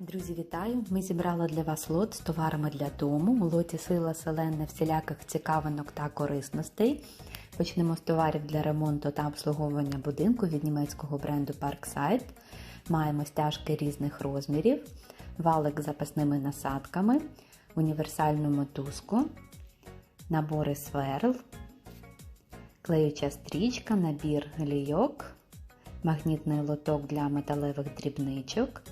Друзі, вітаю! Ми зібрали для вас лот з товарами для дому. У лоті сила селена всіляких цікавинок та корисностей. Почнемо з товарів для ремонту та обслуговування будинку від німецького бренду Parkside. Маємо стяжки різних розмірів, валик з запасними насадками, універсальну мотузку, набори сверл, клеюча стрічка, набір глійок, магнітний лоток для металевих дрібничок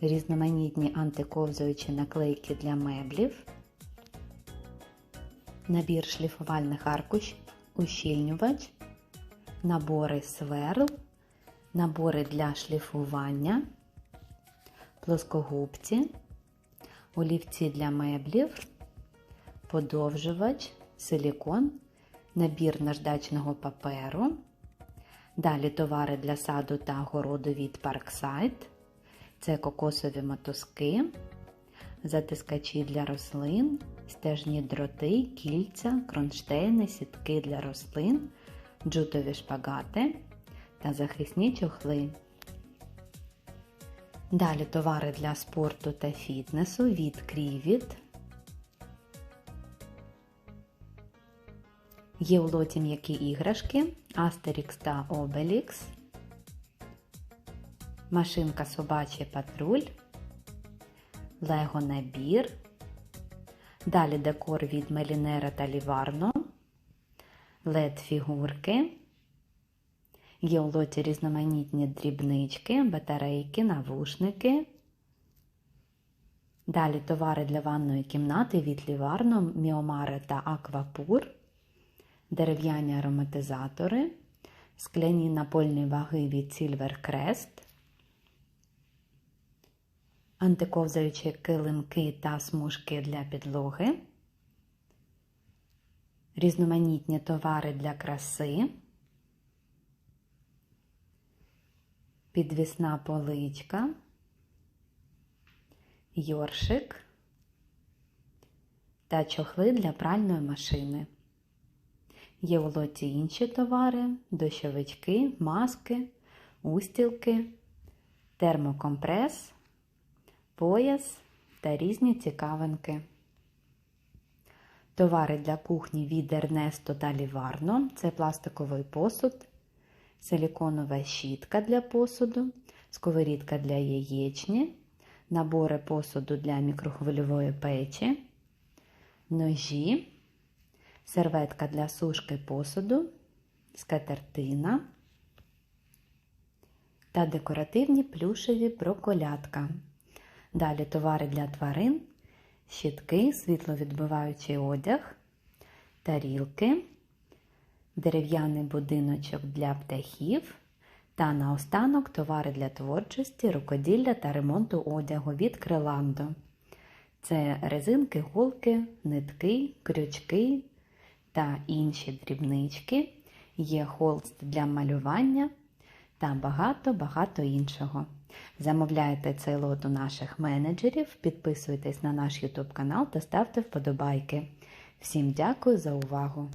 різноманітні антиковзуючі наклейки для меблів, набір шліфувальних аркуш, ущільнювач, набори сверл, набори для шліфування, плоскогубці, олівці для меблів, подовжувач, силікон, набір наждачного паперу. Далі товари для саду та городу від Parkside. Це кокосові мотузки, затискачі для рослин, стежні дроти, кільця, кронштейни, сітки для рослин, джутові шпагати та захисні чохли. Далі товари для спорту та фітнесу від Крівіт. Є у лоті м'які іграшки Астерікс та Обелікс машинка собачий патруль, лего набір, далі декор від Мелінера та Ліварно, led фігурки, є у лоті різноманітні дрібнички, батарейки, навушники. Далі товари для ванної кімнати від Ліварно, Міомаре та Аквапур, дерев'яні ароматизатори, скляні напольні ваги від Silvercrest, антиковзаючі килимки та смужки для підлоги, різноманітні товари для краси, підвісна поличка, йоршик. Та чохли для пральної машини. Є у лоті інші товари, дощовички, маски, устілки, термокомпрес пояс та різні цікавинки. Товари для кухні від Ернесто та Ліварно це пластиковий посуд, силіконова щітка для посуду, сковорідка для яєчні, набори посуду для мікрохвильової печі, ножі, серветка для сушки посуду, скатертина та декоративні плюшеві броколятка. Далі товари для тварин, щітки, світловідбиваючий одяг, тарілки, дерев'яний будиночок для птахів та наостанок товари для творчості, рукоділля та ремонту одягу від Криландо. Це резинки, голки, нитки, крючки та інші дрібнички, є холст для малювання та багато-багато іншого. Замовляйте цей лот у наших менеджерів, підписуйтесь на наш YouTube канал та ставте вподобайки. Всім дякую за увагу!